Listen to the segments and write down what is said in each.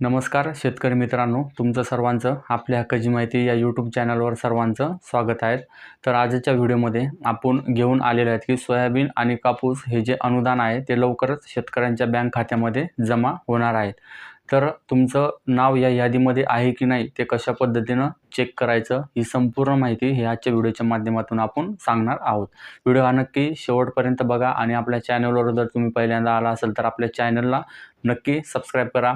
नमस्कार शेतकरी मित्रांनो. तुमचं सर्वांचं आपल्या हक्काची माहिती या यूट्यूब चॅनलवर सर्वांचं स्वागत आहे. तर आजच्या व्हिडिओमध्ये आपण घेऊन आलेले आहेत की सोयाबीन आणि कापूस हे जे अनुदान आहे ते लवकरच शेतकऱ्यांच्या बँक खात्यामध्ये जमा होणार आहेत तर तुमचं नाव या यादीमध्ये आहे की नाही ते कशा पद्धतीनं चेक करायचं ही संपूर्ण माहिती हे आजच्या व्हिडिओच्या माध्यमातून आपण सांगणार आहोत. व्हिडिओ हा नक्की शेवटपर्यंत बघा आणि आपल्या चॅनलवर जर तुम्ही पहिल्यांदा आला असेल तर आपल्या चॅनलला नक्की सबस्क्राईब करा.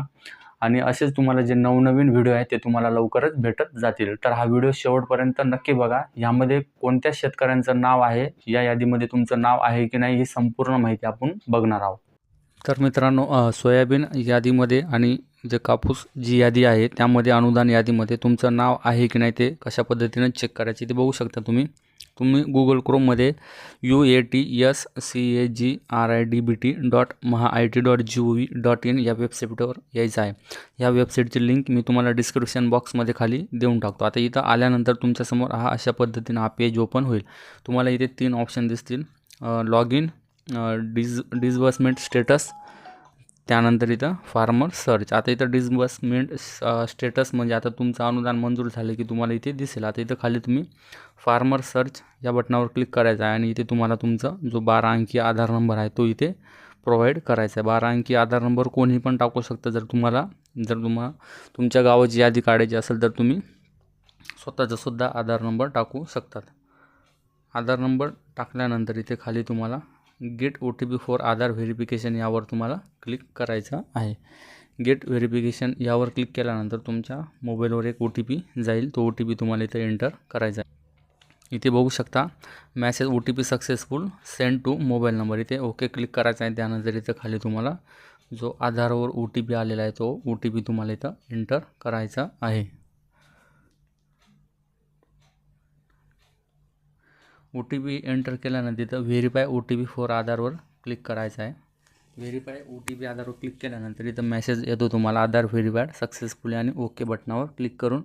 आणि असेच तुम्हाला जे नवनवीन व्हिडिओ आहेत ते तुम्हाला लवकरच भेटत जातील. तर हा व्हिडिओ शेवटपर्यंत नक्की बघा. यामध्ये कोणत्या शेतकऱ्यांचं नाव आहे या यादीमध्ये तुमचं नाव आहे की नाही ही संपूर्ण माहिती आपण बघणार आहोत. तर मित्रांनो सोयाबीन यादीमध्ये आणि जे कापूस जी यादी आहे त्यामध्ये अनुदान यादीमध्ये तुमचं नाव आहे की नाही ते कशा पद्धतीने चेक करायचे ते बघू शकता तुम्ही. तुम्ही Google क्रोममध्ये U A T S C A G R I D B T dot Maha I T dot G O V dot in या वेबसाईटवर यायचं आहे. या वेबसाईटची लिंक मी तुम्हाला डिस्क्रिप्शन बॉक्समध्ये खाली देऊन टाकतो. आता इथं आल्यानंतर तुमच्यासमोर हा अशा पद्धतीनं हा पेज ओपन होईल. तुम्हाला इथे तीन ऑप्शन दिसतील. लॉग इन डिज डिजबर्समेंट स्टेटस त्यानंतर इथं फार्मर सर्च आता इथं डिसबर्समेंट स्टेटस म्हणजे आता तुमचं अनुदान मंजूर झालं की तुम्हाला इथे दिसेल. आता इथं खाली तुम्ही फार्मर सर्च या बटनावर क्लिक करायचं आहे आणि इथे तुम्हाला तुमचा जो बारा अंकी आधार नंबर आहे तो इथे प्रोव्हाइड करायचा आहे. बारा अंकी आधार नंबर कोणी पण टाकू शकतं. जर तुम्हाला जर तुम्हा तुमच्या गावाची यादी काढायची असेल तर तुम्ही स्वतःचा सुद्धा आधार नंबर टाकू शकतात. आधार नंबर टाकल्यानंतर इथे खाली तुम्हाला get O T P for Aadhaar verification यावर तुम्हाला क्लिक करायचं आहे. गेट व्हेरिफिकेशन यावर क्लिक केल्यानंतर तुमच्या मोबाईलवर एक ओ टी पी जाईल. तो ओ टी पी तुम्हाला इथे एंटर करायचा आहे. इथे बघू शकता message O T P successful send to mobile number. इथे ओके क्लिक करायचा आहे. त्यानंतर इथं खाली तुम्हाला जो आधारवर ओ टी पी आलेला आहे तो ओ टी पी तुम्हाला इथं एंटर करायचा आहे. ओ टी पी एंटर केल्यानंतर तिथं verify O T P for आधारवर क्लिक करायचं आहे. व्हेरीफाय ओ टी पी आधारवर क्लिक केल्यानंतर इथं मेसेज येतो तुम्हाला आधार व्हेरीफायड सक्सेसफुली आणि ओके बटनावर क्लिक करून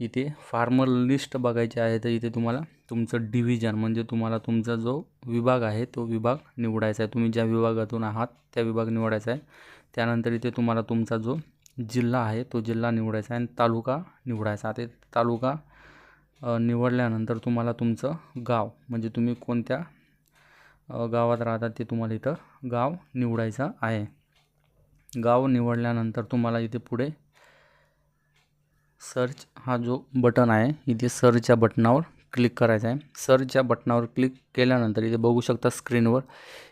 इथे फार्मर लिस्ट बघायची आहे तर इथे तुम्हाला तुमचं डिव्हिजन म्हणजे तुम्हाला तुमचा जो विभाग आहे तो विभाग निवडायचा आहे. तुम्ही ज्या विभागातून आहात त्या विभाग निवडायचा आहे. त्यानंतर इथे तुम्हाला तुमचा जो जिल्हा आहे तो जिल्हा निवडायचा आहे आणि तालुका निवडायचा आता तालुका निवडल्यानंतर तुम्हाला तुमचं गाव म्हणजे तुम्ही कोणत्या गावात राहतात ते तुम्हाला इथं गाव निवडायचं आहे. गाव निवडल्यानंतर तुम्हाला इथे पुढे सर्च हा जो बटन आहे इथे सर्चच्या बटनावर क्लिक करायचा आहे. सर्चच्या बटनावर क्लिक केल्यानंतर इथे बघू शकता स्क्रीनवर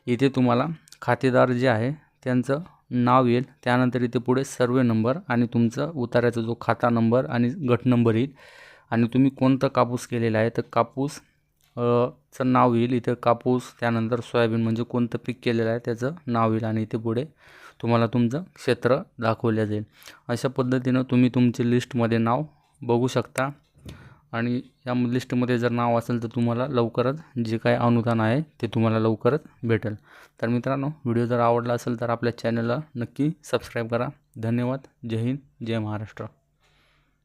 इथे तुम्हाला खातेदार जे आहे त्यांचं नाव येईल. त्यानंतर इथे पुढे सर्वे नंबर आणि तुमचं उतार्याचा जो खाता नंबर आणि गट नंबर येईल. आणि तुम्ही कोणतं कापूस केलेला आहे? तर कापूस चं नाव येईल इथं. कापूस त्यानंतर सोयाबीन म्हणजे कोणतं पीक केलेलं आहे त्याचं नाव येईल आणि इथे पुढे तुम्हाला तुमचं क्षेत्र दाखवलं जाईल. अशा पद्धतीनं तुम्ही तुमचे लिस्टमध्ये नाव बघू शकता. आणि या लिस्टमध्ये जर नाव असेल तर तुम्हाला लवकरच जे काही अनुदान आहे ते तुम्हाला लवकरच भेटेल. तर मित्रांनो व्हिडिओ जर आवडला असेल तर आपल्या चॅनलला नक्की सबस्क्राईब करा. धन्यवाद. जय हिंद. जय महाराष्ट्र.